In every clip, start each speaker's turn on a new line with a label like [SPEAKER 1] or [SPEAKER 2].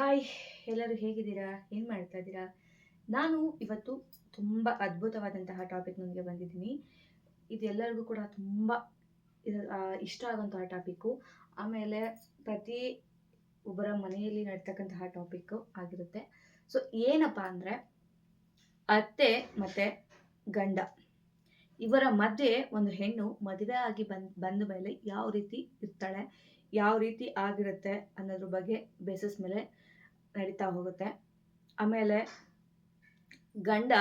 [SPEAKER 1] Hi ಎಲ್ಲರೂ ಹೇಗಿದ್ದೀರಾ? ಏನು ಮಾಡ್ತಾ ಇದ್ದೀರಾ? ನಾನು ಇವತ್ತು ತುಂಬ ಅದ್ಭುತವಾದಂತಹ ಟಾಪಿಕ್ನೊಂದಿಗೆ ಬಂದಿದ್ದೀನಿ. ಇದು ಎಲ್ಲರಿಗೂ ಕೂಡ ತುಂಬ ಇಷ್ಟ ಆಗುವಂತಹ ಟಾಪಿಕ್ಕು ಆಮೇಲೆ ಪ್ರತಿ ಒಬ್ಬರ ಮನೆಯಲ್ಲಿ ನಡ್ತಕ್ಕಂತಹ ಟಾಪಿಕ್ಕು ಆಗಿರುತ್ತೆ. ಸೊ ಏನಪ್ಪ ಅಂದರೆ, ಅತ್ತೆ ಮತ್ತು ಗಂಡ, ಇವರ ಮಧ್ಯೆ ಒಂದು ಹೆಣ್ಣು ಮದುವೆ ಆಗಿ ಬಂದ ಮೇಲೆ ಯಾವ ರೀತಿ ಇರ್ತಾಳೆ, ಯಾವ ರೀತಿ ಆಗಿರುತ್ತೆ ಅನ್ನೋದ್ರ ಬಗ್ಗೆ ಬೇಸಿಸ್ ಮೇಲೆ ನಡೀತಾ ಹೋಗುತ್ತೆ. ಆಮೇಲೆ ಗಂಡ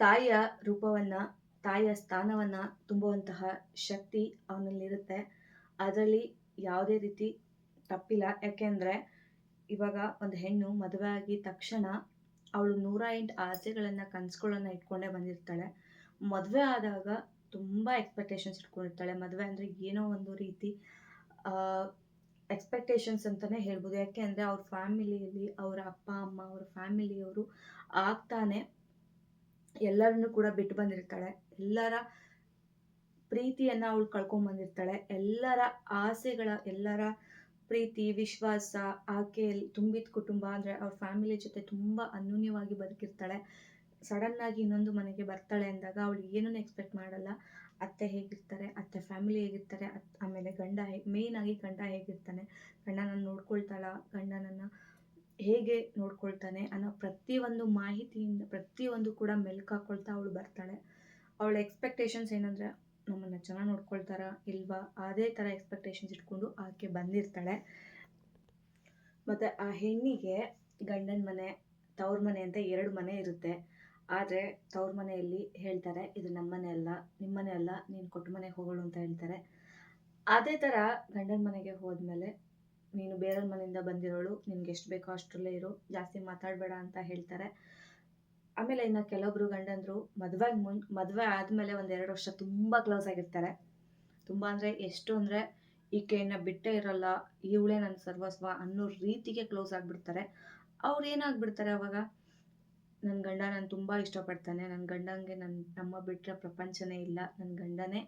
[SPEAKER 1] ತಾಯಿಯ ರೂಪವನ್ನು, ತಾಯಿಯ ಸ್ಥಾನವನ್ನು ತುಂಬುವಂತಹ ಶಕ್ತಿ ಅವನಲ್ಲಿರುತ್ತೆ. ಅದರಲ್ಲಿ ಯಾವುದೇ ರೀತಿ ತಪ್ಪಿಲ್ಲ. ಯಾಕೆಂದರೆ ಇವಾಗ ಒಂದು ಹೆಣ್ಣು ಮದುವೆ ಆಗಿ ತಕ್ಷಣ ಅವಳು ನೂರ ಎಂಟು ಆಸೆಗಳನ್ನು, ಕನಸುಗಳನ್ನು ಇಟ್ಕೊಂಡೇ ಬಂದಿರ್ತಾಳೆ. ಮದುವೆ ಆದಾಗ ತುಂಬ ಎಕ್ಸ್ಪೆಕ್ಟೇಷನ್ಸ್ ಇಟ್ಕೊಂಡಿರ್ತಾಳೆ. ಮದುವೆ ಅಂದರೆ ಏನೋ ಒಂದು ರೀತಿ ಎಕ್ಸ್ಪೆಕ್ಟೇಷನ್ಸ್ ಅಂತಲೇ ಹೇಳ್ಬೋದು. ಯಾಕೆ ಅಂದರೆ ಅವ್ರ ಫ್ಯಾಮಿಲಿಯಲ್ಲಿ ಅವರ ಅಪ್ಪ, ಅಮ್ಮ, ಅವ್ರ ಫ್ಯಾಮಿಲಿಯವರು ಆಗ್ತಾನೆ ಎಲ್ಲರನ್ನೂ ಕೂಡ ಬಿಟ್ಟು ಬಂದಿರ್ತಾಳೆ. ಎಲ್ಲರ ಪ್ರೀತಿಯನ್ನು ಅವಳು ಕಳ್ಕೊಂಬಂದಿರ್ತಾಳೆ ಎಲ್ಲರ ಆಸೆಗಳ, ಎಲ್ಲರ ಪ್ರೀತಿ, ವಿಶ್ವಾಸ, ಆಕೆ ತುಂಬಿದ ಕುಟುಂಬ ಅಂದರೆ ಅವ್ರ ಫ್ಯಾಮಿಲಿ ಜೊತೆ ತುಂಬ ಅನ್ಯೂನ್ಯವಾಗಿ ಬದುಕಿರ್ತಾಳೆ. ಸಡನ್ನಾಗಿ ಇನ್ನೊಂದು ಮನೆಗೆ ಬರ್ತಾಳೆ ಅಂದಾಗ ಅವಳು ಏನನ್ನು ಎಕ್ಸ್ಪೆಕ್ಟ್ ಮಾಡಲ್ಲ. ಅತ್ತೆ ಹೇಗಿರ್ತಾರೆ, ಅತ್ತೆ ಫ್ಯಾಮಿಲಿ ಹೇಗಿರ್ತಾರೆ, ಅತ್, ಆಮೇಲೆ ಗಂಡ ಹೇಗೆ ಮೇಯ್ನ್ ಆಗಿ ಗಂಡ ಹೇಗಿರ್ತಾನೆ, ಗಂಡನನ್ನು ನೋಡ್ಕೊಳ್ತಾಳ, ಗಂಡನನ್ನು ಹೇಗೆ ನೋಡ್ಕೊಳ್ತಾನೆ ಅನ್ನೋ ಪ್ರತಿಯೊಂದು ಮಾಹಿತಿಯಿಂದ, ಪ್ರತಿಯೊಂದು ಕೂಡ ಮೆಲ್ಕು ಹಾಕ್ಕೊಳ್ತಾ ಅವಳು ಬರ್ತಾಳೆ. ಅವಳ ಎಕ್ಸ್ಪೆಕ್ಟೇಷನ್ಸ್ ಏನಂದರೆ, ನಮ್ಮನ್ನು ಚೆನ್ನಾಗಿ ನೋಡ್ಕೊಳ್ತಾರ ಇಲ್ವಾ, ಅದೇ ಥರ ಎಕ್ಸ್ಪೆಕ್ಟೇಷನ್ಸ್ ಇಟ್ಕೊಂಡು ಆಕೆ ಬಂದಿರ್ತಾಳೆ. ಮತ್ತು ಆ ಹೆಣ್ಣಿಗೆ ಗಂಡನ ಮನೆ, ತವ್ರ ಮನೆ ಅಂತ ಎರಡು ಮನೆ ಇರುತ್ತೆ. ಆದರೆ ತವ್ರ ಮನೆಯಲ್ಲಿ ಹೇಳ್ತಾರೆ, ಇದು ನಮ್ಮನೆ ಅಲ್ಲ, ನಿಮ್ಮನೆ ಅಲ್ಲ, ನೀನು ಕೊಟ್ಟ ಮನೆಗೆ ಹೋಗೋಳು ಅಂತ ಹೇಳ್ತಾರೆ. ಅದೇ ಥರ ಗಂಡನ ಮನೆಗೆ ಹೋದ್ಮೇಲೆ ನೀನು ಬೇರೆಯವ್ರ ಮನೆಯಿಂದ ಬಂದಿರೋಳು, ನಿನ್ಗೆ ಎಷ್ಟು ಬೇಕೋ ಅಷ್ಟರಲ್ಲೇ ಇರು, ಜಾಸ್ತಿ ಮಾತಾಡಬೇಡ ಅಂತ ಹೇಳ್ತಾರೆ. ಆಮೇಲೆ ಇನ್ನು ಕೆಲವೊಬ್ರು ಗಂಡಂದ್ರು ಮದುವೆ ಮುನ್, ಮದುವೆ ಆದಮೇಲೆ ಒಂದೆರಡು ವರ್ಷ ತುಂಬ ಕ್ಲೋಸ್ ಆಗಿರ್ತಾರೆ. ತುಂಬ ಅಂದರೆ ಎಷ್ಟು ಅಂದರೆ ಈಕೆಯನ್ನು ಬಿಟ್ಟೇ ಇರಲ್ಲ, ಇವಳೇ ನನ್ನ ಸರ್ವಸ್ವ ಅನ್ನೋ ರೀತಿಗೆ ಕ್ಲೋಸ್ ಆಗಿಬಿಡ್ತಾರೆ. ಅವ್ರು ಏನಾಗ್ಬಿಡ್ತಾರೆ ಅವಾಗ? ನನ್ನ ಗಂಡ ನಾನು ತುಂಬ ಇಷ್ಟಪಡ್ತಾನೆ. ನನ್ನ ಗಂಡಂಗೆ ನನ್ನ ನಮ್ಮ ಬಿಟ್ಟರೆ ಪ್ರಪಂಚನೇ ಇಲ್ಲ. ನನ್ನ ಗಂಡನೇ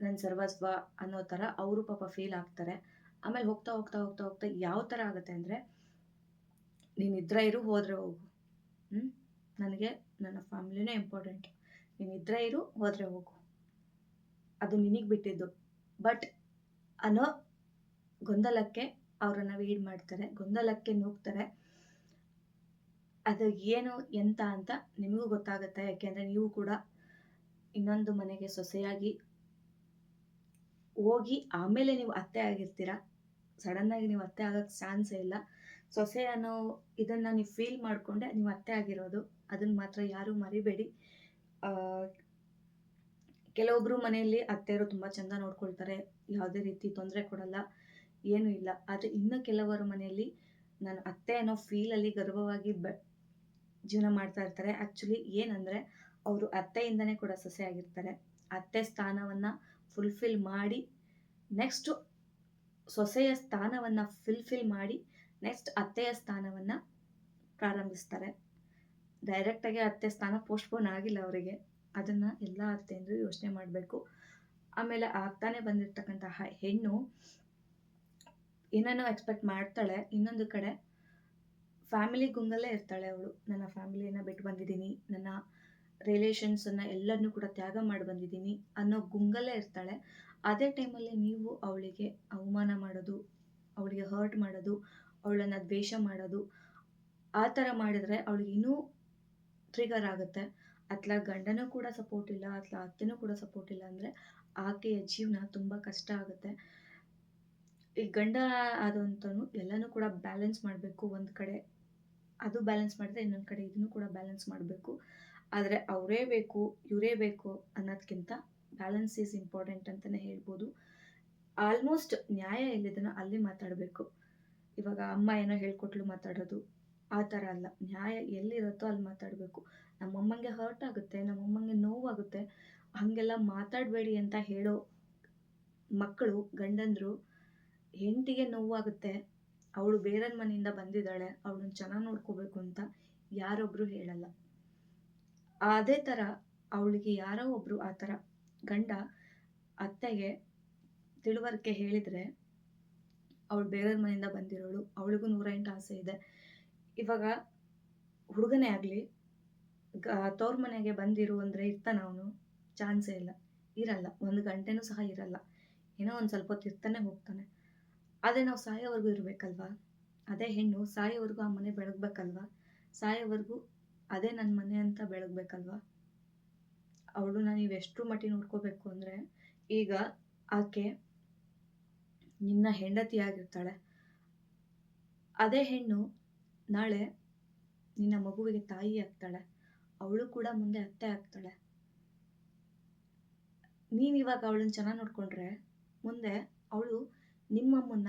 [SPEAKER 1] ನನ್ನ ಸರ್ವಸ್ವ ಅನ್ನೋ ಥರ ಅವರು ಪಾಪ ಫೀಲ್ ಆಗ್ತಾರೆ. ಆಮೇಲೆ ಹೋಗ್ತಾ ಹೋಗ್ತಾ ಹೋಗ್ತಾ ಹೋಗ್ತಾ ಯಾವ ಥರ ಆಗುತ್ತೆ ಅಂದರೆ ನೀನು ಇದ್ರೆ ಇರು, ಹೋದರೆ ಹೋಗು. ನನಗೆ ನನ್ನ ಫ್ಯಾಮಿಲಿನೇ ಇಂಪಾರ್ಟೆಂಟ್ ನೀನು ಇದ್ರೆ ಇರು, ಹೋದರೆ ಹೋಗು. ಅದು ನಿನಗೆ ಬಿಟ್ಟಿದ್ದು. ಬಟ್ ಅನ್ನೋ ಗೊಂದಲಕ್ಕೆ ಅವರನ್ನು ವೀಡ್ ಮಾಡ್ತಾರೆ. ಗೊಂದಲಕ್ಕೆ ನೂಗ್ತಾರೆ. ಅದು ಏನು, ಎಂತ ಅಂತ ನಿಮಗೂ ಗೊತ್ತಾಗುತ್ತೆ. ಯಾಕೆಂದರೆ ನೀವು ಕೂಡ ಇನ್ನೊಂದು ಮನೆಗೆ ಸೊಸೆಯಾಗಿ ಹೋಗಿ ಆಮೇಲೆ ನೀವು ಅತ್ತೆ ಆಗಿರ್ತೀರ? ಸಡನ್ನಾಗಿ ನೀವು ಅತ್ತೆ ಆಗೋಕ್ಕೆ ಚಾನ್ಸೇ ಇಲ್ಲ. ಸೊಸೆ ಅನ್ನೋ ಇದನ್ನು ನೀವು ಫೀಲ್ ಮಾಡಿಕೊಂಡೆ ನೀವು ಅತ್ತೆ ಆಗಿರೋದು. ಅದನ್ನು ಮಾತ್ರ ಯಾರೂ ಮರಿಬೇಡಿ. ಕೆಲವೊಬ್ಬರು ಮನೆಯಲ್ಲಿ ಅತ್ತೆಯರು ತುಂಬ ಚೆಂದ ನೋಡ್ಕೊಳ್ತಾರೆ. ಯಾವುದೇ ರೀತಿ ತೊಂದರೆ ಕೊಡಲ್ಲ. ಏನೂ ಇಲ್ಲ. ಆದರೆ ಇನ್ನು ಕೆಲವರು ಮನೆಯಲ್ಲಿ ನಾನು ಅತ್ತೆ ಅನ್ನೋ ಫೀಲಲ್ಲಿ ಗರ್ವವಾಗಿ ಬ ಜೀವನ ಮಾಡ್ತಾ ಇರ್ತಾರೆ. ಆ್ಯಕ್ಚುಲಿ ಏನಂದರೆ ಅವರು ಅತ್ತೆಯಿಂದನೇ ಕೂಡ ಸೊಸೆ ಆಗಿರ್ತಾರೆ. ಅತ್ತೆ ಸ್ಥಾನವನ್ನು ಫುಲ್ಫಿಲ್ ಮಾಡಿ ನೆಕ್ಸ್ಟು ಸೊಸೆಯ ಸ್ಥಾನವನ್ನು ಫುಲ್ಫಿಲ್ ಮಾಡಿ ನೆಕ್ಸ್ಟ್ ಅತ್ತೆಯ ಸ್ಥಾನವನ್ನು ಪ್ರಾರಂಭಿಸ್ತಾರೆ. ಡೈರೆಕ್ಟಾಗಿ ಅತ್ತೆ ಸ್ಥಾನ ಪೋಸ್ಟ್ಪೋನ್ ಆಗಿಲ್ಲ ಅವರಿಗೆ. ಅದನ್ನು ಎಲ್ಲ ಅತ್ತೆಯಂದರು ಯೋಚನೆ ಮಾಡಬೇಕು. ಆಮೇಲೆ ಆಗ್ತಾನೆ ಬಂದಿರತಕ್ಕಂತಹ ಹೆಣ್ಣು ಏನೇನೋ ಎಕ್ಸ್ಪೆಕ್ಟ್ ಮಾಡ್ತಾಳೆ ಇನ್ನೊಂದು ಕಡೆ. ಫ್ಯಾಮಿಲಿ ಗುಂಗಲ್ಲೇ ಇರ್ತಾಳೆ ಅವಳು. ನನ್ನ ಫ್ಯಾಮಿಲಿಯನ್ನು ಬಿಟ್ಟು ಬಂದಿದ್ದೀನಿ. ನನ್ನ ರಿಲೇಷನ್ಸನ್ನು ಎಲ್ಲರನ್ನೂ ಕೂಡ ತ್ಯಾಗ ಮಾಡಿ ಬಂದಿದ್ದೀನಿ ಅನ್ನೋ ಗುಂಗಲ್ಲೇ ಇರ್ತಾಳೆ. ಅದೇ ಟೈಮಲ್ಲಿ ನೀವು ಅವಳಿಗೆ ಅವಮಾನ ಮಾಡೋದು, ಅವಳಿಗೆ ಹರ್ಟ್ ಮಾಡೋದು, ಅವಳನ್ನು ದ್ವೇಷ ಮಾಡೋದು, ಆ ಥರ ಮಾಡಿದರೆ ಅವಳಿಗೆ ಇನ್ನೂ ಟ್ರಿಗರ್ ಆಗುತ್ತೆ. ಅತ್ಲ ಗಂಡನೂ ಕೂಡ ಸಪೋರ್ಟ್ ಇಲ್ಲ, ಅತ್ಲ ಅತ್ತೆನೂ ಕೂಡ ಸಪೋರ್ಟ್ ಇಲ್ಲ ಅಂದರೆ ಆಕೆಯ ಜೀವನ ತುಂಬ ಕಷ್ಟ ಆಗುತ್ತೆ. ಈ ಗಂಡ ಆದಂತನು ಎಲ್ಲನೂ ಕೂಡ ಬ್ಯಾಲೆನ್ಸ್ ಮಾಡಬೇಕು ಒಂದು ಕಡೆ. ಅದು ಬ್ಯಾಲೆನ್ಸ್ ಮಾಡಿದ್ರೆ ಇನ್ನೊಂದು ಕಡೆ ಇದನ್ನು ಕೂಡ ಬ್ಯಾಲೆನ್ಸ್ ಮಾಡಬೇಕು. ಆದರೆ ಅವರೇ ಬೇಕು, ಇವರೇ ಬೇಕು ಅನ್ನೋದಕ್ಕಿಂತ ಬ್ಯಾಲೆನ್ಸ್ ಈಸ್ ಇಂಪಾರ್ಟೆಂಟ್ ಅಂತಲೇ ಹೇಳ್ಬೋದು. ಆಲ್ಮೋಸ್ಟ್ ನ್ಯಾಯ ಎಲ್ಲಿದನೋ ಅಲ್ಲಿ ಮಾತಾಡಬೇಕು. ಇವಾಗ ಅಮ್ಮ ಏನೋ ಹೇಳ್ಕೊಟ್ಲು ಮಾತಾಡೋದು, ಆ ಥರ ಅಲ್ಲ. ನ್ಯಾಯ ಎಲ್ಲಿರುತ್ತೋ ಅಲ್ಲಿ ಮಾತಾಡಬೇಕು. ನಮ್ಮಮ್ಮಂಗೆ ಹರ್ಟ್ ಆಗುತ್ತೆ, ನಮ್ಮಮ್ಮಂಗೆ ನೋವಾಗುತ್ತೆ. ಹಾಗೆಲ್ಲ ಮಾತಾಡಬೇಡಿ ಅಂತ ಹೇಳೋ ಮಕ್ಕಳು, ಗಂಡಂದರು ಹೆಂಡತಿಗೆ ನೋವಾಗುತ್ತೆ. ಅವಳು ಬೇರೆ ಮನೆಯಿಂದ ಬಂದಿದ್ದಾಳೆ, ಅವಳನ್ನ ಚೆನ್ನಾಗಿ ನೋಡ್ಕೋಬೇಕು ಅಂತ ಯಾರೊಬ್ರು ಹೇಳಲ್ಲ. ಅದೇ ಥರ ಅವಳಿಗೆ ಯಾರೋ ಒಬ್ರು ಆ ಥರ ಗಂಡ ಅತ್ತೆಗೆ ತಿಳುವಳಿಕೆ ಹೇಳಿದರೆ ಅವಳು ಬೇರೆ ಮನೆಯಿಂದ ಬಂದಿರೋಳು, ಅವಳಿಗೂ ನೂರ ಎಂಟು ಆಸೆ ಇದೆ. ಇವಾಗ ಹುಡುಗನೇ ಆಗಲಿ ತವ್ರ ಮನೆಗೆ ಬಂದಿರು ಅಂದರೆ ಇರ್ತಾನೆ ಅವನು, ಚಾನ್ಸೇ ಇಲ್ಲ, ಇರಲ್ಲ, ಒಂದು ಗಂಟೆನೂ ಸಹ ಇರಲ್ಲ. ಏನೋ ಒಂದು ಸ್ವಲ್ಪ ಹೊತ್ತು ಇರ್ತಾನೆ ಹೋಗ್ತಾನೆ. ಆದರೆ ನಾವು ಸಾಯೋವರೆಗೂ ಇರಬೇಕಲ್ವಾ? ಅದೇ ಹೆಣ್ಣು, ಸಾಯೋವರೆಗೂ ಆ ಮನೆ ಬೆಳಗ್ಬೇಕಲ್ವಾ? ಸಾಯೋವರೆಗೂ ಅದೇ ನನ್ನ ಮನೆ ಅಂತ ಬೆಳಗ್ಬೇಕಲ್ವಾ? ಅವಳು ನಾನು ಎಷ್ಟು ಮಟ್ಟಿಗೆ ನೋಡ್ಕೋಬೇಕು ಅಂದರೆ ಈಗ ಆಕೆ ನಿನ್ನ ಹೆಂಡತಿಯಾಗಿರ್ತಾಳೆ ಅದೇ ಹೆಣ್ಣು ನಾಳೆ ನಿನ್ನ ಮಗುವಿಗೆ ತಾಯಿ ಆಗ್ತಾಳೆ. ಅವಳು ಕೂಡ ಮುಂದೆ ಅತ್ತೆ ಆಗ್ತಾಳೆ. ನೀನು ಇವಾಗ ಅವಳನ್ನ ಚೆನ್ನಾಗಿ ನೋಡ್ಕೊಂಡ್ರೆ ಮುಂದೆ ಅವಳು ನಿಮ್ಮಮ್ಮನ್ನ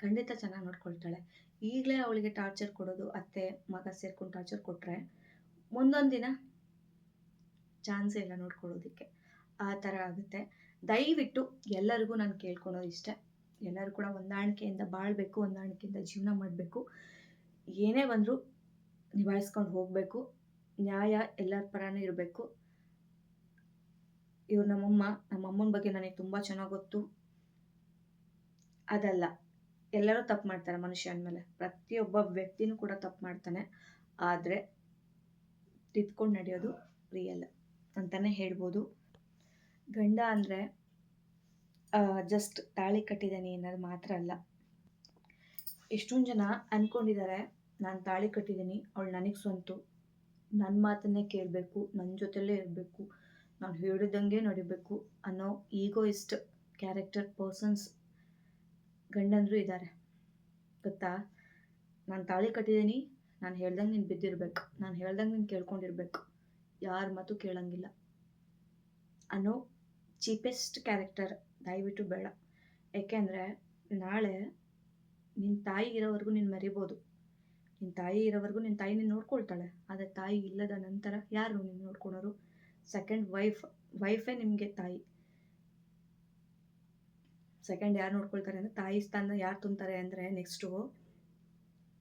[SPEAKER 1] ಖಂಡಿತ ಚೆನ್ನಾಗಿ ನೋಡ್ಕೊಳ್ತಾಳೆ. ಈಗಲೇ ಅವಳಿಗೆ ಟಾರ್ಚರ್ ಕೊಡೋದು, ಅತ್ತೆ, ಮಗ ಸೇರ್ಕೊಂಡು ಟಾರ್ಚರ್ ಕೊಟ್ಟರೆ ಮುಂದೊಂದು ದಿನ ಚಾನ್ಸೇ ಇಲ್ಲ ನೋಡ್ಕೊಳ್ಳೋದಕ್ಕೆ. ಆ ಥರ ಆಗುತ್ತೆ. ದಯವಿಟ್ಟು ಎಲ್ಲರಿಗೂ ನಾನು ಕೇಳ್ಕೊಳೋದು ಇಷ್ಟೇ. ಎಲ್ಲರೂ ಕೂಡ ಹೊಂದಾಣಿಕೆಯಿಂದ ಬಾಳಬೇಕು, ಹೊಂದಾಣಿಕೆಯಿಂದ ಜೀವನ ಮಾಡಬೇಕು. ಏನೇ ಬಂದರೂ ನಿಭಾಯಿಸ್ಕೊಂಡು ಹೋಗಬೇಕು. ನ್ಯಾಯ ಎಲ್ಲರ ಪರಾನೇ ಇರಬೇಕು. ಇವ್ರು ನಮ್ಮಮ್ಮ, ನಮ್ಮಮ್ಮನ ಬಗ್ಗೆ ನನಗೆ ತುಂಬ ಚೆನ್ನಾಗಿ ಗೊತ್ತು. ಅದಲ್ಲ. ಎಲ್ಲರೂ ತಪ್ಪು ಮಾಡ್ತಾರೆ ಮನುಷ್ಯ ಅಂದಮೇಲೆ ಪ್ರತಿಯೊಬ್ಬ ವ್ಯಕ್ತಿನೂ ಕೂಡ ತಪ್ಪು ಮಾಡ್ತಾನೆ. ಆದರೆ ತಿದ್ಕೊಂಡು ನಡೆಯೋದು ರಿಯಲ್ ಅಂತಲೇ ಹೇಳ್ಬೋದು. ಗಂಡ ಅಂದರೆ ಜಸ್ಟ್ ತಾಳಿ ಕಟ್ಟಿದ್ದಾನೆ ಅನ್ನೋದು ಮಾತ್ರ ಅಲ್ಲ. ಎಷ್ಟೊಂದು ಜನ ಅಂದ್ಕೊಂಡಿದ್ದಾರೆ ನಾನು ತಾಳಿ ಕಟ್ಟಿದ್ದೀನಿ, ಅವಳು ನನಗೆ ಸ್ವಂತು. ನನ್ನ ಮಾತನ್ನೇ ಕೇಳಬೇಕು ನನ್ನ ಜೊತೆಲೇ ಇರಬೇಕು, ನಾನು ಹೇಳಿದಂಗೆ ನಡಿಬೇಕು ಅನ್ನೋ ಈಗೋಯಿಸ್ಟ್ ಕ್ಯಾರೆಕ್ಟರ್ ಪರ್ಸನ್ಸ್ ಗಂಡಂದರು ಇದ್ದಾರೆ ಗೊತ್ತಾ? ನಾನು ತಾಳಿ ಕಟ್ಟಿದ್ದೀನಿ, ನಾನು ಹೇಳ್ದಂಗೆ ನೀನು ಬಿದ್ದಿರ್ಬೇಕು. ನಾನು ಹೇಳ್ದಂಗೆ ನೀನು ಕೇಳ್ಕೊಂಡಿರ್ಬೇಕು. ಯಾರ ಮಾತು ಕೇಳಂಗಿಲ್ಲ. ಅನ್ನೋ ಚೀಪೆಸ್ಟ್ ಕ್ಯಾರೆಕ್ಟರ್, ದಯವಿಟ್ಟು ಬೇಡ. ಯಾಕೆಂದರೆ ನಾಳೆ ನಿನ್ನ ತಾಯಿ ಇರೋವರೆಗೂ ನೀನು ಮರಿಬೋದು. ನಿನ್ನ ತಾಯಿ ಇರೋವರೆಗೂ ನಿನ್ನ ತಾಯಿ ನೀನು ನೋಡ್ಕೊಳ್ತಾಳೆ. ಆದರೆ ತಾಯಿ ಇಲ್ಲದ ನಂತರ ಯಾರು ನೀನು ನೋಡ್ಕೊಳೋರು? ಸೆಕೆಂಡ್ ವೈಫ್ ವೈಫೇ ನಿಮಗೆ ತಾಯಿ. ಸೆಕೆಂಡ್ ಯಾರು ನೋಡ್ಕೊಳ್ತಾರೆ ಅಂದರೆ ತಾಯಿ ಸ್ಥಾನ ಯಾರು ತುಂಬ್ತಾರೆ ಅಂದರೆ ನೆಕ್ಸ್ಟು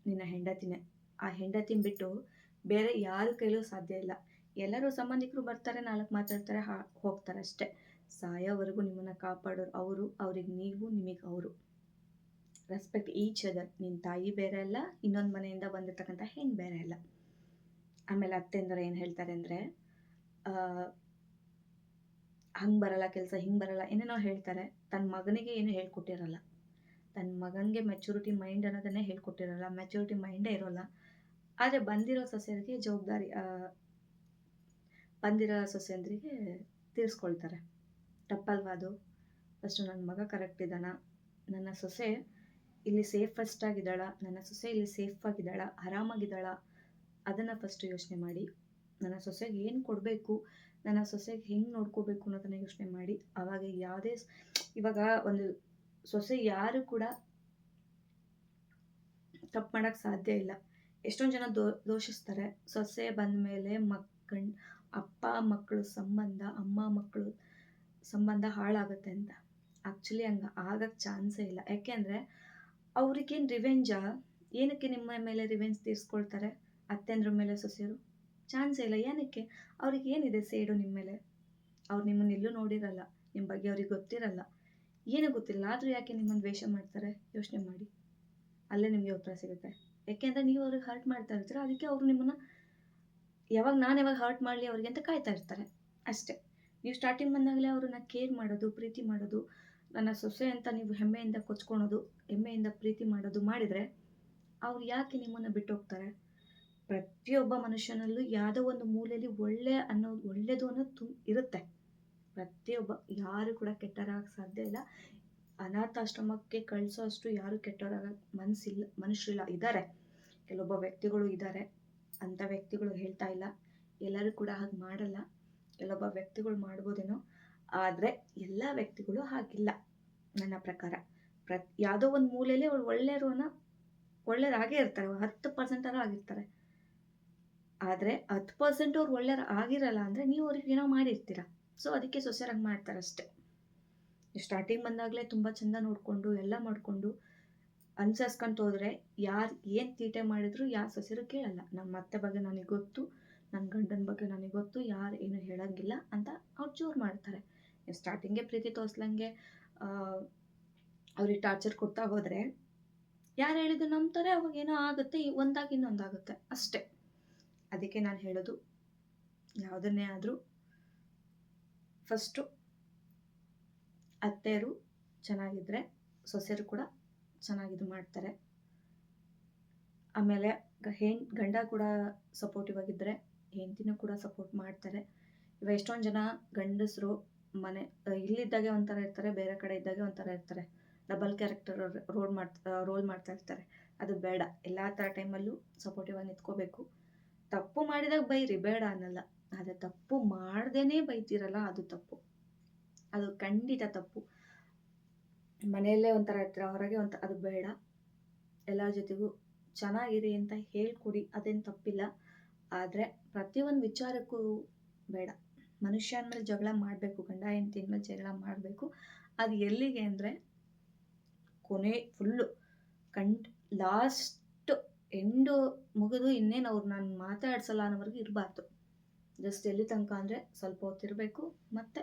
[SPEAKER 1] ನಿನ್ನ ಹೆಂಡತಿನೇ. ಆ ಹೆಂಡತಿನ ಬಿಟ್ಟು ಬೇರೆ ಯಾರ ಕೈಲೂ ಸಾಧ್ಯ ಇಲ್ಲ. ಎಲ್ಲರೂ ಸಂಬಂಧಿಕರು ಬರ್ತಾರೆ, ನಾಲ್ಕು ಮಾತಾಡ್ತಾರೆ, ಹಾ, ಹೋಗ್ತಾರೆ ಅಷ್ಟೇ. ಸಾಯೋವರೆಗೂ ನಿಮ್ಮನ್ನು ಕಾಪಾಡೋರು ಅವರು, ಅವ್ರಿಗೆ ನೀವು, ನಿಮಗೆ ಅವರು. ರೆಸ್ಪೆಕ್ಟ್ ಈಚ್ ಅದರ್ ನಿನ್ನ ತಾಯಿ ಬೇರೆ ಅಲ್ಲ, ಇನ್ನೊಂದು ಮನೆಯಿಂದ ಬಂದಿರ್ತಕ್ಕಂಥ ಹೆಣ್ಣು ಬೇರೆ ಅಲ್ಲ. ಆಮೇಲೆ ಅತ್ತೆಂದ್ರೆ ಏನು ಹೇಳ್ತಾರೆ ಅಂದರೆ ಹಂಗೆ ಬರಲ್ಲ, ಕೆಲಸ ಹಿಂಗೆ ಬರಲ್ಲ, ಏನೇನೋ ಹೇಳ್ತಾರೆ. ತನ್ನ ಮಗನಿಗೆ ಏನು ಹೇಳ್ಕೊಟ್ಟಿರಲ್ಲ. ತನ್ನ ಮಗನಿಗೆ ಮೆಚುರಿಟಿ ಮೈಂಡ್ ಅನ್ನೋದನ್ನೇ ಹೇಳ್ಕೊಟ್ಟಿರಲ್ಲ. ಮೆಚುರಿಟಿ ಮೈಂಡೇ ಇರೋಲ್ಲ. ಆದರೆ ಬಂದಿರೋ ಸೊಸೆಯರಿಗೆ ಜವಾಬ್ದಾರಿ ಬಂದಿರೋ ಸೊಸೆಯಂದ್ರಿಗೆ ತೀರಿಸ್ಕೊಳ್ತಾರೆ. ತಪ್ಪಲ್ವಾ ಅದು ಫಸ್ಟು ನನ್ನ ಮಗ ಕರೆಕ್ಟ್ ಇದ್ದಾನ. ನನ್ನ ಸೊಸೆ ಇಲ್ಲಿ ಸೇಫೆಸ್ಟ್ ಆಗಿದ್ದಾಳ. ನನ್ನ ಸೊಸೆ ಇಲ್ಲಿ ಸೇಫ್ ಆಗಿದ್ದಾಳ. ಆರಾಮಾಗಿದ್ದಾಳ. ಅದನ್ನು ಫಸ್ಟ್ ಯೋಚನೆ ಮಾಡಿ. ನನ್ನ ಸೊಸೆಗೆ ಏನು ಕೊಡಬೇಕು? ನನ್ನ ಸೊಸೆಗೆ ಹೆಂಗೆ ನೋಡ್ಕೋಬೇಕು ಅನ್ನೋದನ್ನ ಯೋಚನೆ ಮಾಡಿ ಆವಾಗ ಯಾವುದೇ ಇವಾಗ ಒಂದು ಸೊಸೆ ಯಾರು ಕೂಡ ತಪ್ಪು ಮಾಡೋಕ್ಕೆ ಸಾಧ್ಯ ಇಲ್ಲ. ಎಷ್ಟೊಂದು ಜನ ದೋ, ದೋಷಿಸ್ತಾರೆ. ಸೊಸೆ ಬಂದ ಮೇಲೆ ಮಕ್ಕ ಅಪ್ಪ ಮಕ್ಕಳು ಸಂಬಂಧ, ಅಮ್ಮ ಮಕ್ಕಳು ಸಂಬಂಧ ಹಾಳಾಗುತ್ತೆ ಅಂತ. ಆ್ಯಕ್ಚುಲಿ ಹಂಗೆ ಆಗಕ್ಕೆ ಚಾನ್ಸೇ ಇಲ್ಲ. ಯಾಕೆಂದರೆ ಅವ್ರಿಗೇನು ರಿವೆಂಜಾ? ಏನಕ್ಕೆ ನಿಮ್ಮ ಮೇಲೆ ರಿವೆಂಜ್ ತೀರಿಸ್ಕೊಳ್ತಾರೆ ಅತ್ತೆಂದ್ರ ಮೇಲೆ ಸೊಸೆಯರು ಚಾನ್ಸೇ ಇಲ್ಲ. ಏನಕ್ಕೆ? ಅವ್ರಿಗೆ ಏನಿದೆ ಸೇಡು ನಿಮ್ಮ ಮೇಲೆ? ಅವ್ರು ನಿಮ್ಮನ್ನ ಎಲ್ಲೂ ನೋಡಿರಲ್ಲ. ನಿಮ್ಮ ಬಗ್ಗೆ ಅವ್ರಿಗೆ ಗೊತ್ತಿರಲ್ಲ. ಏನೂ ಗೊತ್ತಿಲ್ಲ. ಆದರೂ ಯಾಕೆ ನಿಮ್ಮನ್ನು ದ್ವೇಷ ಮಾಡ್ತಾರೆ? ಯೋಚನೆ ಮಾಡಿ. ಅಲ್ಲೇ ನಿಮಗೆ ಉತ್ತರ ಸಿಗುತ್ತೆ. ಯಾಕೆಂದರೆ ನೀವು ಅವ್ರಿಗೆ ಹರ್ಟ್ ಮಾಡ್ತಾ ಇರ್ತೀರ. ಅದಕ್ಕೆ ಅವರು ನಿಮ್ಮನ್ನು ಯಾವಾಗ ನಾನು ಯಾವಾಗ ಹರ್ಟ್ ಮಾಡಲಿ ಅವ್ರಿಗೆ ಅಂತ ಕಾಯ್ತಾ ಇರ್ತಾರೆ. ಅಷ್ಟೇ. ನೀವು ಸ್ಟಾರ್ಟಿಂಗ್ ಬಂದಾಗಲೇ ಅವ್ರನ್ನ ಕೇರ್ ಮಾಡೋದು, ಪ್ರೀತಿ ಮಾಡೋದು, ನನ್ನ ಸೊಸೆ ಅಂತ ನೀವು ಹೆಮ್ಮೆಯಿಂದ ಕೊಚ್ಕೊಳೋದು, ಹೆಮ್ಮೆಯಿಂದ ಪ್ರೀತಿ ಮಾಡೋದು ಮಾಡಿದರೆ ಅವ್ರು ಯಾಕೆ ನಿಮ್ಮನ್ನು ಬಿಟ್ಟು ಹೋಗ್ತಾರೆ? ಪ್ರತಿಯೊಬ್ಬ ಮನುಷ್ಯನಲ್ಲೂ ಯಾವುದೋ ಒಂದು ಮೂಲೆಯಲ್ಲಿ ಒಳ್ಳೆ ಅನ್ನೋ ಒಳ್ಳೆಯದು ಅನ್ನೋದು ತುಂಬ ಇರುತ್ತೆ. ಪ್ರತಿಯೊಬ್ಬ, ಯಾರು ಕೂಡ ಕೆಟ್ಟರಾಗಕ್ಕೆ ಸಾಧ್ಯ ಇಲ್ಲ. ಅನಾಥಾಶ್ರಮಕ್ಕೆ ಕಳಿಸೋ ಅಷ್ಟು ಯಾರು ಕೆಟ್ಟವರಾಗಕ್ಕೆ ಮನಸ್ಸಿಲ್ಲ ಮನುಷ್ಯರಿಲ್ಲ ಇದ್ದಾರೆ ಕೆಲವೊಬ್ಬ ವ್ಯಕ್ತಿಗಳು ಇದ್ದಾರೆ ಅಂಥ ವ್ಯಕ್ತಿಗಳು ಹೇಳ್ತಾ ಇಲ್ಲ. ಎಲ್ಲರೂ ಕೂಡ ಹಾಗೆ ಮಾಡಲ್ಲ. ಕೆಲವೊಬ್ಬ ವ್ಯಕ್ತಿಗಳು ಮಾಡ್ಬೋದೇನೋ. ಆದರೆ ಎಲ್ಲ ವ್ಯಕ್ತಿಗಳು ಹಾಗಿಲ್ಲ, ನನ್ನ ಪ್ರಕಾರ. ಪ್ರ ಯಾವುದೋ ಒಂದು ಮೂಲೆಯಲ್ಲಿ ಅವ್ರು ಒಳ್ಳೆಯವ್ರನ್ನ ಒಳ್ಳೆಯರಾಗೇ ಇರ್ತಾರೆ. ಹತ್ತು ಪರ್ಸೆಂಟ್ ಆಗಿರ್ತಾರೆ. ಆದರೆ ಹತ್ತು ಪರ್ಸೆಂಟ್ ಅವ್ರು ಒಳ್ಳೆಯ ಆಗಿರಲ್ಲ ಅಂದರೆ ನೀವು ಅವ್ರಿಗೆ ಏನೋ ಮಾಡಿರ್ತೀರ. ಸೊ ಅದಕ್ಕೆ ಸೊಸೆರಂಗೆ ಮಾಡ್ತಾರೆ ಅಷ್ಟೇ. ಸ್ಟಾರ್ಟಿಂಗ್ ಬಂದಾಗಲೇ ತುಂಬ ಚೆಂದ ನೋಡಿಕೊಂಡು, ಎಲ್ಲ ಮಾಡಿಕೊಂಡು ಅನುಸರಿಸ್ಕೊಂತ ಹೋದರೆ ಯಾರು ಏನು ತೀಟೆ ಮಾಡಿದ್ರು ಯಾರು ಸೊಸೆರು ಕೇಳಲ್ಲ. ನಮ್ಮ ಅತ್ತೆ ಬಗ್ಗೆ ನನಗೆ ಗೊತ್ತು ನನ್ನ ಗಂಡನ ಬಗ್ಗೆ ನನಗೆ ಗೊತ್ತು, ಯಾರು ಏನು ಹೇಳೋಂಗಿಲ್ಲ ಅಂತ ಅವ್ರು ಜೋರು ಮಾಡ್ತಾರೆ. ಸ್ಟಾರ್ಟಿಂಗೆ ಪ್ರೀತಿ ತೋರಿಸ್ಲಂಗೆ ಅವ್ರಿಗೆ ಟಾರ್ಚರ್ ಕೊಡ್ತಾ ಹೋದರೆ ಯಾರು ಹೇಳಿದ್ರು ನಂಬ್ತಾರೆ, ಅವಾಗ ಏನೋ ಆಗುತ್ತೆ ಒಂದಾಗಿ ಇನ್ನೊಂದಾಗುತ್ತೆ ಅಷ್ಟೇ. ಅದಕ್ಕೆ ನಾನು ಹೇಳೋದು, ಯಾವುದನ್ನೇ ಆದರೂ ಫಸ್ಟು ಅತ್ತೆಯರು ಚೆನ್ನಾಗಿದ್ದರೆ ಸೊಸೆಯರು ಕೂಡ ಚೆನ್ನಾಗಿದ್ದು ಮಾಡ್ತಾರೆ. ಆಮೇಲೆ ಹೆಣ್, ಗಂಡ ಕೂಡ ಸಪೋರ್ಟಿವ್ ಆಗಿದ್ದರೆ ಹೆಂಡತಿನೂ ಕೂಡ ಸಪೋರ್ಟ್ ಮಾಡ್ತಾರೆ. ಇವಾಗ ಎಷ್ಟೊಂದು ಜನ ಗಂಡಸರು ಮನೆ ಇಲ್ಲಿದ್ದಾಗೆ ಒಂಥರ ಇರ್ತಾರೆ, ಬೇರೆ ಕಡೆ ಇದ್ದಾಗೆ ಒಂಥರ ಇರ್ತಾರೆ. ಡಬಲ್ ಕ್ಯಾರೆಕ್ಟರ್ ರೋಲ್ ಮಾಡ್ತಾ ರೋಲ್ ಮಾಡ್ತಾ ಇರ್ತಾರೆ. ಅದು ಬೇಡ. ಎಲ್ಲ ಥರ ಟೈಮಲ್ಲೂ ಸಪೋರ್ಟಿವ್ ಆಗಿ ನಿಂತ್ಕೋಬೇಕು. ತಪ್ಪು ಮಾಡಿದಾಗ ಬೈರಿ, ಬೇಡ ಅನ್ನಲ್ಲ. ಆದರೆ ತಪ್ಪು ಮಾಡ್ದೇನೆ ಬೈತಿರಲ್ಲ, ಅದು ತಪ್ಪು. ಅದು ಖಂಡಿತ ತಪ್ಪು. ಮನೆಯಲ್ಲೇ ಒಂಥರ ಇರ್ತಾರೆ ಹೊರಗೆ ಒಂಥರ, ಅದು ಬೇಡ. ಎಲ್ಲರ ಜೊತೆಗೂ ಚೆನ್ನಾಗಿರಿ ಅಂತ ಹೇಳ್ಕೊಡಿ, ಅದೇನು ತಪ್ಪಿಲ್ಲ. ಆದರೆ ಪ್ರತಿಯೊಂದು ವಿಚಾರಕ್ಕೂ ಬೇಡ. ಮನುಷ್ಯ ಅಂದಮೇಲೆ ಜಗಳ ಮಾಡಬೇಕು, ಗಂಡ ಹೆಂಡತಿ ಮೇಲೆ ಜಗಳ ಮಾಡಬೇಕು. ಅದು ಎಲ್ಲಿಗೆ ಅಂದರೆ ಕೊನೆ ಫುಲ್ಲು ಕಂಟ್ ಲಾಸ್ಟ್ ಎಂಡು ಮುಗಿದು ಇನ್ನೇನು ಅವ್ರು ನಾನು ಮಾತಾಡ್ಸಲ್ಲ ಅನ್ನೋವರೆಗೂ ಇರಬಾರ್ದು. ಜಸ್ಟ್ ಎಲ್ಲಿ ತನಕ ಅಂದರೆ ಸ್ವಲ್ಪ ಹೊತ್ತಿರಬೇಕು ಮತ್ತು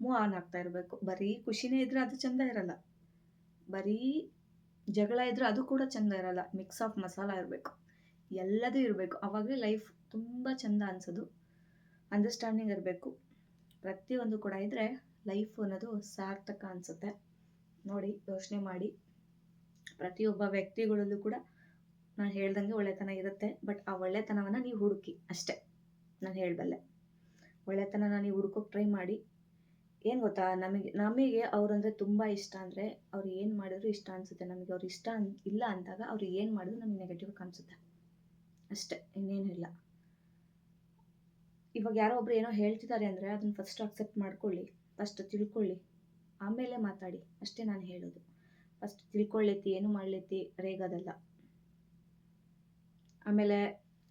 [SPEAKER 1] ಮೂವ್ ಆನ್ ಆಗ್ತಾ ಇರಬೇಕು. ಬರೀ ಖುಷಿನೇ ಇದ್ದರೆ ಅದು ಚೆಂದ ಇರಲ್ಲ. ಬರೀ ಜಗಳ ಇದ್ದರೆ ಅದು ಕೂಡ ಚೆಂದ ಇರಲ್ಲ. ಮಿಕ್ಸ್ ಆಫ್ ಮಸಾಲ ಇರಬೇಕು. ಎಲ್ಲದೂ ಇರಬೇಕು. ಆವಾಗಲೇ ಲೈಫ್ ತುಂಬ ಚೆಂದ ಅನಿಸೋದು. ಅಂಡರ್ಸ್ಟ್ಯಾಂಡಿಂಗ್ ಇರಬೇಕು. ಪ್ರತಿಯೊಂದು ಕೂಡ ಇದ್ದರೆ ಲೈಫ್ ಅನ್ನೋದು ಸಾರ್ಥಕ ಅನಿಸುತ್ತೆ. ನೋಡಿ ಯೋಚನೆ ಮಾಡಿ. ಪ್ರತಿಯೊಬ್ಬ ವ್ಯಕ್ತಿಗಳಲ್ಲೂ ಕೂಡ ನಾನು ಹೇಳ್ದಂಗೆ ಒಳ್ಳೆತನ ಇರುತ್ತೆ ಬಟ್ ಆ ಒಳ್ಳೆತನವನ್ನು ನೀವು ಹುಡುಕಿ, ಅಷ್ಟೇ. ನಾನು ಹೇಳಬಲ್ಲೆ. ಒಳ್ಳೆತನ ನೀವು ಹುಡುಕೋಕೆ ಟ್ರೈ ಮಾಡಿ. ಏನು ಗೊತ್ತಾ, ನಮಗೆ ನಮಗೆ ಅವರಂದರೆ ತುಂಬ ಇಷ್ಟ ಅಂದರೆ ಅವ್ರು ಏನು ಮಾಡಿದ್ರು ಇಷ್ಟ ಅನಿಸುತ್ತೆ. ನಮಗೆ ಅವ್ರು ಇಷ್ಟ ಅನ್, ಇಲ್ಲ ಅಂದಾಗ ಅವ್ರು ಏನು ಮಾಡಿದ್ರು ನಮಗೆ ನೆಗೆಟಿವ್ ಕಾಣಿಸುತ್ತೆ. ಅಷ್ಟೇ, ಇನ್ನೇನು ಇಲ್ಲ. ಇವಾಗ ಯಾರೋ ಒಬ್ರು ಏನೋ ಹೇಳ್ತಿದ್ದಾರೆ ಅಂದರೆ ಅದನ್ನು ಫಸ್ಟ್ ಅಕ್ಸೆಪ್ಟ್ ಮಾಡ್ಕೊಳ್ಳಿ ಫಸ್ಟ್ ತಿಳ್ಕೊಳ್ಳಿ, ಆಮೇಲೆ ಮಾತಾಡಿ. ಅಷ್ಟೇ ನಾನು ಹೇಳೋದು. ಫಸ್ಟ್ ತಿಳ್ಕೊಳ್ಳೈತಿ ಏನು ಮಾಡ್ಲೈತಿ ರೇಗೋದಲ್ಲ ಆಮೇಲೆ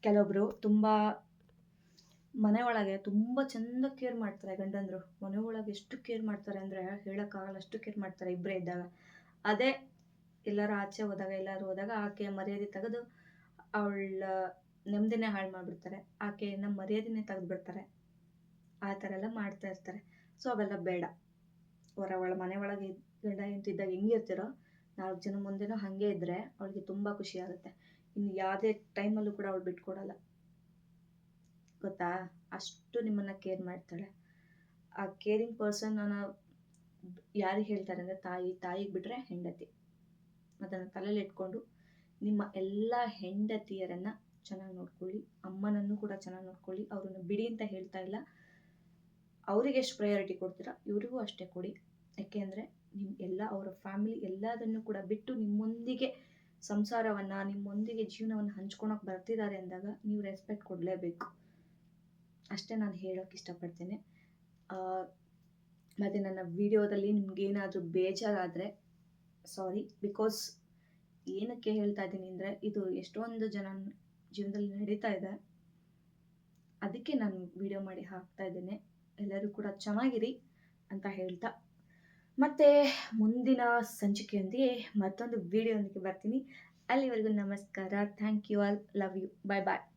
[SPEAKER 1] ಕೆಲವೊಬ್ರು ತುಂಬ ಮನೆ ಒಳಗೆ ತುಂಬ ಚಂದ ಕೇರ್ ಮಾಡ್ತಾರೆ ಗಂಡಂದರು. ಮನೆ ಒಳಗೆ ಎಷ್ಟು ಕೇರ್ ಮಾಡ್ತಾರೆ ಅಂದರೆ ಹೇಳೋಕ್ಕಾಗಲ್ಲ, ಅಷ್ಟು ಕೇರ್ ಮಾಡ್ತಾರೆ ಇಬ್ಬರೇ ಇದ್ದಾಗ. ಅದೇ ಎಲ್ಲರ ಆಚೆ ಹೋದಾಗ, ಎಲ್ಲರೂ ಹೋದಾಗ ಆಕೆ ಮರ್ಯಾದೆ ತೆಗೆದು ಅವಳ ನೆಮ್ಮದಿನೇ ಹಾಳು ಮಾಡಿಬಿಡ್ತಾರೆ. ಆಕೆಯನ್ನು ಮರ್ಯಾದೆನೇ ತೆಗೆದುಬಿಡ್ತಾರೆ. ಆ ಥರ ಎಲ್ಲ ಮಾಡ್ತಾ ಇರ್ತಾರೆ. ಸೊ ಅವೆಲ್ಲ ಬೇಡ. ಹೊರ ಒಳ ಮನೆ ಒಳಗೆ ಗಂಡ ಹೆಂಡ್ತಿದ್ದಾಗ ಹೆಂಗಿರ್ತಿರೋ ನಾಲ್ಕು ಜನ ಮುಂದೆನೂ ಹಾಗೆ ಇದ್ದರೆ ಅವಳಿಗೆ ತುಂಬ ಖುಷಿ ಆಗುತ್ತೆ. ಇನ್ನು ಯಾವುದೇ ಟೈಮಲ್ಲೂ ಕೂಡ ಅವಳು ಬಿಟ್ಕೊಡಲ್ಲ. ಗೊತ್ತಾ? ಅಷ್ಟು ನಿಮ್ಮನ್ನು ಕೇರ್ ಮಾಡ್ತಾಳೆ. ಆ ಕೇರಿಂಗ್ ಪರ್ಸನ್ ಯಾರಿಗೆ ಹೇಳ್ತಾರೆ ಅಂದರೆ ತಾಯಿ, ತಾಯಿಗೆ ಬಿಟ್ಟರೆ ಹೆಂಡತಿ. ಅದನ್ನು ತಲೆಯಲ್ಲಿ ಇಟ್ಕೊಂಡು ನಿಮ್ಮ ಎಲ್ಲ ಹೆಂಡತಿಯರನ್ನು ಚೆನ್ನಾಗಿ ನೋಡ್ಕೊಳ್ಳಿ. ಅಮ್ಮನನ್ನು ಕೂಡ ಚೆನ್ನಾಗಿ ನೋಡ್ಕೊಳ್ಳಿ. ಅವ್ರನ್ನ ಬಿಡಿ ಅಂತ ಹೇಳ್ತಾ ಇಲ್ಲ. ಅವರಿಗೆ ಎಷ್ಟು ಪ್ರಯಾರಿಟಿ ಕೊಡ್ತೀರಾ? ಇವರಿಗೂ ಅಷ್ಟೇ ಕೊಡಿ. ಯಾಕೆಂದರೆ ನಿಮ್ಮ ಎಲ್ಲ, ಅವರ ಫ್ಯಾಮಿಲಿ ಎಲ್ಲದನ್ನು ಕೂಡ ಬಿಟ್ಟು ನಿಮ್ಮೊಂದಿಗೆ ಸಂಸಾರವನ್ನು ನಿಮ್ಮೊಂದಿಗೆ ಜೀವನವನ್ನು ಹಂಚ್ಕೊಳಕ್ಕೆ ಬರ್ತಿದ್ದಾರೆ ಅಂದಾಗ ನೀವು ರೆಸ್ಪೆಕ್ಟ್ ಕೊಡಲೇಬೇಕು. ಅಷ್ಟೇ ನಾನು ಹೇಳೋಕೆ ಇಷ್ಟಪಡ್ತೇನೆ. ಮತ್ತು ನನ್ನ ವಿಡಿಯೋದಲ್ಲಿ ನಿಮ್ಗೇನಾದರೂ ಬೇಜಾರಾದರೆ ಸಾರಿ ಬಿಕಾಸ್ ಏನಕ್ಕೆ ಹೇಳ್ತಾ ಇದ್ದೀನಿ ಅಂದರೆ, ಇದು ಎಷ್ಟೊಂದು ಜನ ಜೀವನದಲ್ಲಿ ನಡೀತಾ ಇದೆ. ಅದಕ್ಕೆ ನಾನು ವಿಡಿಯೋ ಮಾಡಿ ಹಾಕ್ತಾ ಇದ್ದೇನೆ. ಎಲ್ಲರೂ ಕೂಡ ಚೆನ್ನಾಗಿರಿ ಅಂತ ಹೇಳ್ತಾ ಮತ್ತೆ ಮುಂದಿನ ಸಂಚಿಕೆಯೊಂದಿಗೆ ಮತ್ತೊಂದು ವಿಡಿಯೋದೊಂದಿಗೆ ಬರ್ತೀನಿ. ಅಲ್ಲಿವರೆಗೂ ನಮಸ್ಕಾರ. Thank you all love you bye bye